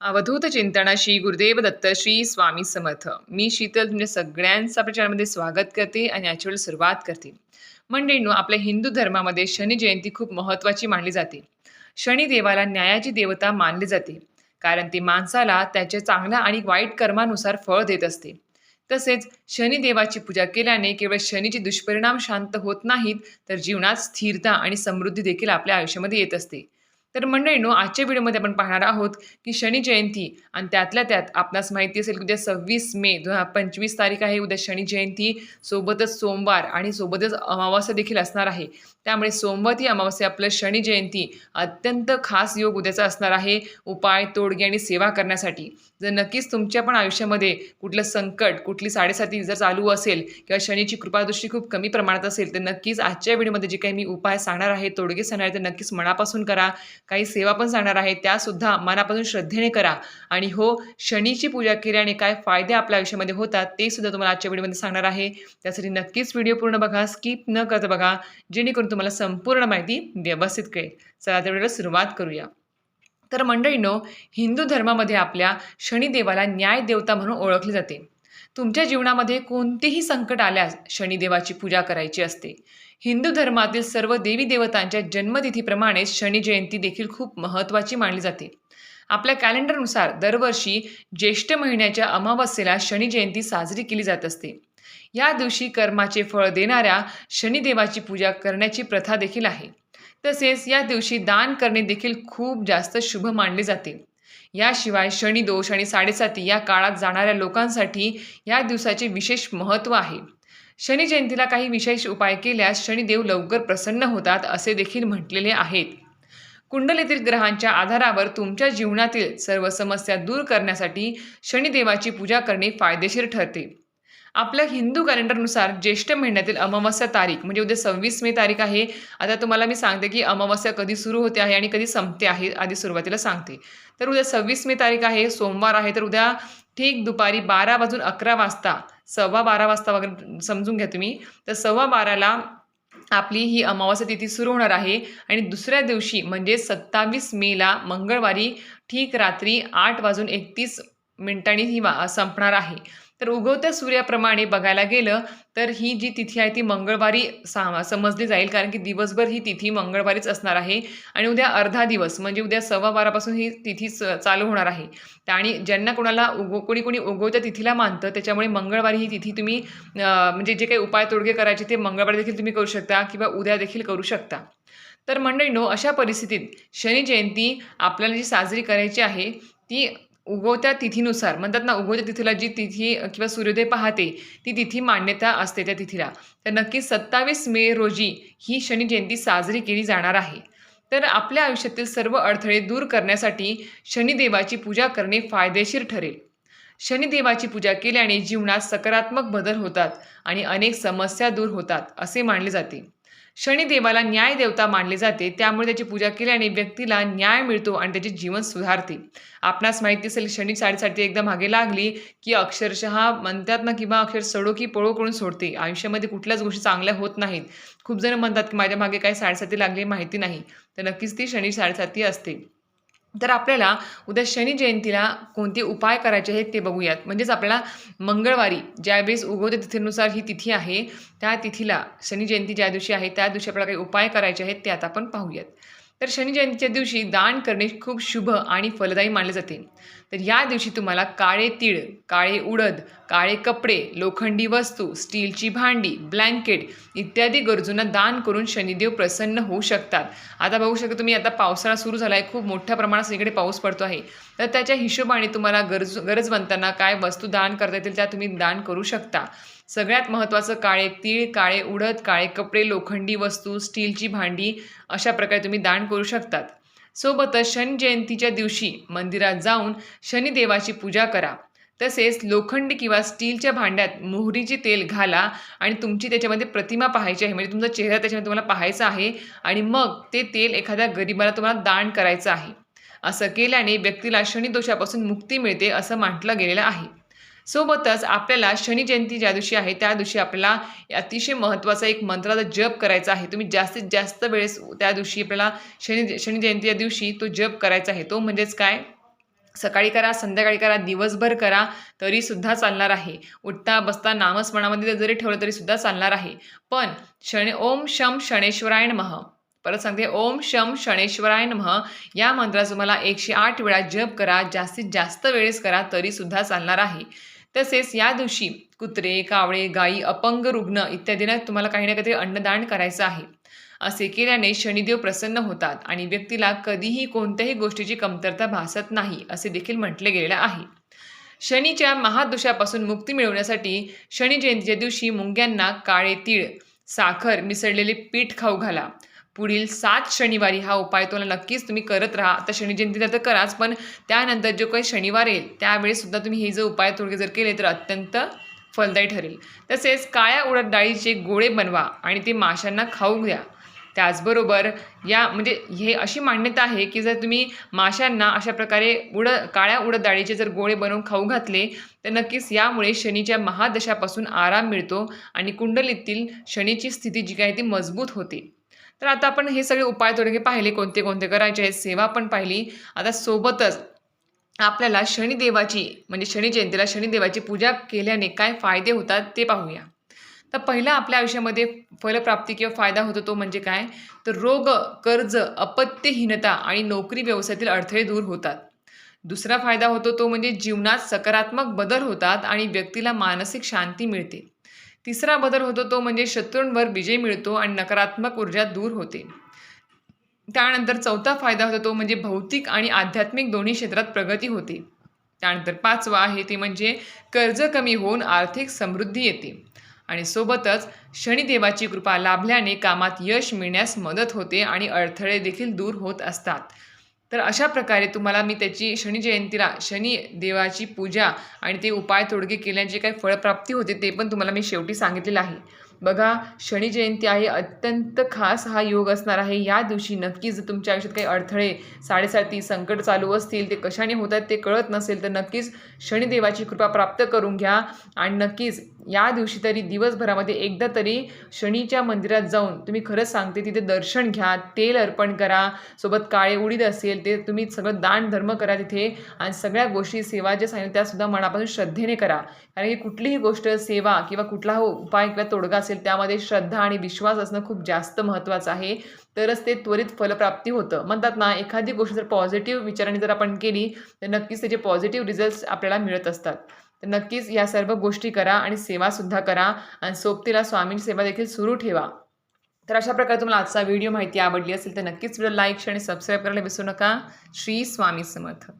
अवधूत चिंतना श्री गुरुदेव दत्त श्री स्वामी समर्थ. मी शीतल तुमच्या सगळ्यांचा प्रचारामध्ये स्वागत करते आणि याच्यावर सुरुवात करते. मंडळींनो आपल्या हिंदू धर्मामध्ये शनी जयंती खूप महत्त्वाची मानली जाते. शनी देवाला न्यायाची देवता मानली जाते. कारण ती माणसाला त्याच्या चांगल्या आणि वाईट कर्मानुसार फळ देत असते. तसेच शनी देवाची पूजा केल्याने केवळ शनीचे दुष्परिणाम शांत होत नाहीत तर जीवनात स्थिरता आणि समृद्धी देखील आपल्या आयुष्यामध्ये येत असते. तर मंडळीनो आजच्या व्हिडिओमध्ये आपण पाहणार आहोत की शनी जयंती आणि त्यातल्या त्यात आपणास माहिती असेल की उद्या सव्वीस मे दोन हजार पंचवीस तारीख आहे. उद्या शनी जयंती सोबतच सोमवार आणि सोबतच अमावास्या देखील असणार आहे. त्यामुळे सोमवार ही अमावास्या आपलं शनी जयंती अत्यंत खास योग उद्याचा असणार आहे. उपाय तोडगे आणि सेवा करण्यासाठी. जर नक्कीच तुमच्या पण आयुष्यामध्ये कुठलं संकट कुठली साडेसाती जर चालू असेल किंवा शनीची कृपादृष्टी खूप कमी प्रमाणात असेल तर नक्कीच आजच्या व्हिडिओमध्ये जे काही मी उपाय सांगणार आहे तोडगे सांगणार आहे ते नक्कीच मनापासून करा. काही सेवा पण सांगणार आहे. त्यासुद्धा मनापासून श्रद्धेने करा. आणि हो शनीची पूजा केल्याने काय फायदे आपल्या आयुष्यामध्ये होतात ते सुद्धा तुम्हाला आजच्या व्हिडिओमध्ये सांगणार आहे. त्यासाठी नक्कीच व्हिडिओ पूर्ण बघा स्किप न करता बघा जेणेकरून तुम्हाला संपूर्ण माहिती व्यवस्थित कळेल. चला त्या व्हिडिओला सुरुवात करूया. तर मंडळीनो हिंदू धर्मामध्ये आपल्या शनिदेवाला न्याय देवता म्हणून ओळखले जाते. तुमच्या जीवनामध्ये कोणतेही संकट आल्यास शनिदेवाची पूजा करायची असते. हिंदू धर्मातील सर्व देवी देवतांच्या जन्मतिथीप्रमाणे शनी जयंती देखील खूप महत्त्वाची मानली जाते. आपल्या कॅलेंडरनुसार दरवर्षी ज्येष्ठ महिन्याच्या अमावस्येला शनी जयंती साजरी केली जात असते. या दिवशी कर्माचे फळ देणाऱ्या शनिदेवाची पूजा करण्याची प्रथा देखील आहे. तसेच या दिवशी दान करणे देखील खूप जास्त शुभ मानले जाते. याशिवाय शनिदोष आणि साडेसाती या काळात जाणाऱ्या लोकांसाठी या दिवसाचे विशेष महत्त्व आहे. शनी जयंतीला काही विशेष उपाय केल्यास शनिदेव लवकर प्रसन्न होतात असे देखील म्हटलेले आहेत. कुंडलीतील ग्रहांच्या आधारावर तुमच्या जीवनातील सर्व समस्या दूर करण्यासाठी शनिदेवाची पूजा करणे फायदेशीर ठरते. आपल्या हिंदू कॅलेंडरनुसार ज्येष्ठ महिन्यातील अमावस्या तारीख म्हणजे उद्या सव्वीस मे तारीख आहे. आता तुम्हाला मी सांगते की अमावस्या कधी सुरू होते आहे आणि कधी संपते आहे आधी सुरुवातीला सांगते. तर उद्या सव्वीस मे तारीख आहे सोमवार आहे तर उद्या ठीक दुपारी बारा वाजून अकरा वाजता सव्वा बारा वाजता वगैरे समजून घ्या तुम्ही. तर सव्वा बाराला आपली ही अमावस्या तिथी सुरू होणार आहे आणि दुसऱ्या दिवशी म्हणजे सत्तावीस मेला मंगळवारी ठीक रात्री आठ वाजून एकतीस मिनिटांनी ही वा संपणार आहे. तर उगवत्या सूर्याप्रमाणे बघायला गेलं तर ही जी तिथी आहे ती मंगळवारी सा समजली जाईल कारण की दिवसभर ही तिथी मंगळवारीच असणार आहे. आणि उद्या अर्धा दिवस म्हणजे उद्या सव्वा बारापासून ही तिथी चालू होणार आहे. आणि ज्यांना कोणाला उगो कोणी कोणी उगवत्या तिथीला मानतं त्याच्यामुळे मंगळवारी ही तिथी तुम्ही म्हणजे जे काही उपाय तोडगे करायचे ते मंगळवारी देखील तुम्ही करू शकता किंवा उद्या देखील करू शकता. तर मंडळीनो अशा परिस्थितीत शनी जयंती आपल्याला जी साजरी करायची आहे ती उगवत्या तिथीनुसार म्हणतात ना उगवत्या तिथीला जी तिथी किंवा सूर्योदय पाहते ती तिथी मान्यता असते त्या तिथीला. तर नक्कीच सत्तावीस मे रोजी ही शनी जयंती साजरी केली जाणार आहे. तर आपल्या आयुष्यातील सर्व अडथळे दूर करण्यासाठी शनिदेवाची पूजा करणे फायदेशीर ठरेल. शनिदेवाची पूजा केल्याने जीवनात सकारात्मक बदल होतात आणि अनेक समस्या दूर होतात असे मानले जाते. शनिदेवाला न्याय देवता मानले जाते. त्यामुळे त्याची पूजा केल्याने व्यक्तीला न्याय मिळतो आणि त्याचे जीवन सुधारते. आपणास माहिती असेल शनी साडेसाठी एकदा मागे लागली की अक्षरशः म्हणतात ना किंवा अक्षर सडो की पळो करून सोडते. आयुष्यामध्ये कुठल्याच गोष्टी चांगल्या होत नाहीत. खूप जण म्हणतात की माझ्या मागे काय साडेसाती लागली माहिती नाही. तर नक्कीच ती शनी साडेसाती असते. तर आपल्याला उद्या शनी जयंतीला कोणते उपाय करायचे आहेत ते बघूयात. म्हणजेच आपल्याला मंगळवारी ज्यावेळेस उगवते तिथीनुसार ही तिथी आहे त्या तिथीला शनी जयंती ज्या दिवशी आहे त्या दिवशी आपल्याला काही उपाय करायचे आहेत ते आता आपण पाहूयात. तर शनी जयंतीच्या दिवशी दान करणे खूप शुभ आणि फलदायी मानले जाते. तर या दिवशी तुम्हाला काळे तीळ काळे उडद काळे कपडे लोखंडी वस्तू स्टीलची भांडी ब्लँकेट इत्यादी गरजूंना दान करून शनिदेव प्रसन्न होऊ शकतात. आता बघू शकता तुम्ही आता पावसाळा सुरू झाला आहे खूप मोठ्या प्रमाणात इकडे पाऊस पडतो आहे. तर त्याच्या हिशोबाने तुम्हाला गरज गरजवंतांना काय वस्तू दान करता येतील त्या तुम्ही दान करू शकता. सगळ्यात महत्त्वाचं काळे तीळ काळे उडद काळे कपडे लोखंडी वस्तू स्टीलची भांडी अशा प्रकारे तुम्ही दान करू शकतात. सोबतच शनी जयंतीच्या दिवशी मंदिरात जाऊन शनिदेवाची पूजा करा. तसेच लोखंडी किंवा स्टीलच्या भांड्यात मोहरीचे तेल घाला आणि तुमची त्याच्यामध्ये प्रतिमा पाहायची आहे. म्हणजे तुमचा चेहरा त्याच्यामध्ये तुम्हाला पाहायचा आहे आणि मग ते तेल एखाद्या गरिबाला तुम्हाला दान करायचं आहे. असं केल्याने व्यक्तीला शनिदोषापासून मुक्ती मिळते असं म्हटलं गेलेलं आहे. सोबतच आपल्याला शनी जयंती ज्या दिवशी आहे त्या दिवशी आपल्याला अतिशय महत्त्वाचा एक मंत्राचा जप करायचा आहे. तुम्ही जास्तीत जास्त वेळेस त्या दिवशी आपल्याला शनी शनी जयंती या दिवशी तो जप करायचा आहे. तो म्हणजेच काय? सकाळी करा संध्याकाळी करा दिवसभर करा तरीसुद्धा चालणार आहे. उठता बसता नामस्मरणामध्ये जरी ठेवलं तरीसुद्धा चालणार आहे. पण शने ओम शम शणेश्वरायण मह परत सांगते ओम शम शणेश्वराय नमः. या मंत्राचा तुम्हाला एकशे आठ वेळा जप करा जास्तीत जास्त वेळेस करा तरीसुद्धा चालणार आहे. तसेच या दिवशी कुत्रे कावळे गायी अपंग रुग्ण इत्यादींना तुम्हाला काही ना काहीतरी अन्नदान करायचं आहे. असे केल्याने शनिदेव प्रसन्न होतात आणि व्यक्तीला कधीही कोणत्याही गोष्टीची कमतरता भासत नाही असे देखील म्हटले गेलेले आहे. शनीच्या महादोषापासून मुक्ती मिळवण्यासाठी शनी जयंतीच्या दिवशी मुंग्यांना काळे तीळ साखर मिसळलेले पीठ खाऊ घाला. पुढील सात शनिवारी हा उपाय तुम्हाला नक्कीच तुम्ही करत राहा. आता शनी जयंतीला तर कराच पण त्यानंतर जो काही शनिवार येईल त्यावेळेससुद्धा तुम्ही हे जर उपाय थोडके जर केले तर अत्यंत फलदायी ठरेल. तसेच काळ्या उडद डाळीचे गोळे बनवा आणि ते माशांना खाऊ द्या त्याचबरोबर या म्हणजे हे अशी मान्यता आहे की जर तुम्ही माशांना अशा प्रकारे उड काळ्या उडद डाळीचे जर गोळे बनवून खाऊ घातले तर नक्कीच यामुळे शनीच्या महादशापासून आराम मिळतो आणि कुंडलीतील शनीची स्थिती जी काय ती मजबूत होते. तर आता आपण हे सगळे उपाय थोडे पाहिले कोणते कोणते करायचे आहेत सेवा पण पाहिली. आता सोबतच आपल्याला शनिदेवाची म्हणजे शनी जयंतीला शनिदेवाची पूजा केल्याने काय फायदे होतात ते पाहूया. तर पहिला आपल्या आयुष्यामध्ये फलप्राप्ती किंवा फायदा होतो तो म्हणजे काय? तर रोग कर्ज अपत्यहीनता आणि नोकरी व्यवसायातील अडथळे दूर होतात. दुसरा फायदा होतो तो म्हणजे जीवनात सकारात्मक बदल होतात आणि व्यक्तीला मानसिक शांती मिळते. तिसरा बदल होतो तो म्हणजे शत्रूंवर विजय मिळतो आणि नकारात्मक ऊर्जा दूर होते. त्यानंतर चौथा फायदा होतो तो म्हणजे भौतिक आणि आध्यात्मिक दोन्ही क्षेत्रात प्रगती होते. त्यानंतर पाचवा आहे ते म्हणजे कर्ज कमी होऊन आर्थिक समृद्धी येते. आणि सोबतच शनिदेवाची कृपा लाभल्याने कामात यश मिळण्यास मदत होते आणि अडथळे देखील दूर होत असतात. तर अशा प्रकारे तुम्हाला मी त्याची शनी जयंतीला शनी देवाची पूजा आणि ते उपाय तोडगे जे काही फळप्राप्ती होते ते पण तुम्हाला मी शेवटी सांगितलेलं आहे. बघा शनी जयंती आहे अत्यंत खास हा योग असणार आहे. या दिवशी नक्कीच तुमच्या आयुष्यात काही अडथळे साडेसाती संकट चालू असतील ते कशाने होतात ते कळत नसेल तर नक्कीच शनिदेवाची कृपा प्राप्त करून घ्या. आणि नक्कीच या दिवशी तरी दिवसभरामध्ये एकदा तरी शनीच्या मंदिरात जाऊन तुम्ही खरंच सांगते तिथे दर्शन घ्या तेल अर्पण करा. सोबत काळे उडीद असेल ते तुम्ही सगळं दान धर्म करा तिथे. आणि सगळ्या गोष्टी सेवा ज्या सांगितल्या त्यासुद्धा मनापासून श्रद्धेने करा. कारण की कुठलीही गोष्ट सेवा किंवा कुठला हो उपाय किंवा तोडगा असेल त्यामध्ये श्रद्धा आणि विश्वास असणं खूप जास्त महत्त्वाचं आहे. तरच ते त्वरित फलप्राप्ती होतं. म्हणतात ना एखादी गोष्ट जर पॉझिटिव्ह विचाराने जर आपण केली तर नक्कीच त्याचे पॉझिटिव्ह रिझल्ट्स आपल्याला मिळत असतात. तर नक्कीच या सर्व गोष्टी करा आणि सेवासुद्धा करा आणि सोबतीला स्वामींची सेवा देखील सुरू ठेवा. तर अशा प्रकारे तुम्हाला आजचा व्हिडिओ माहिती आवडली असेल तर नक्कीच व्हिडिओ लाईक आणि सबस्क्राईब करायला विसरू नका. श्री स्वामी समर्थ.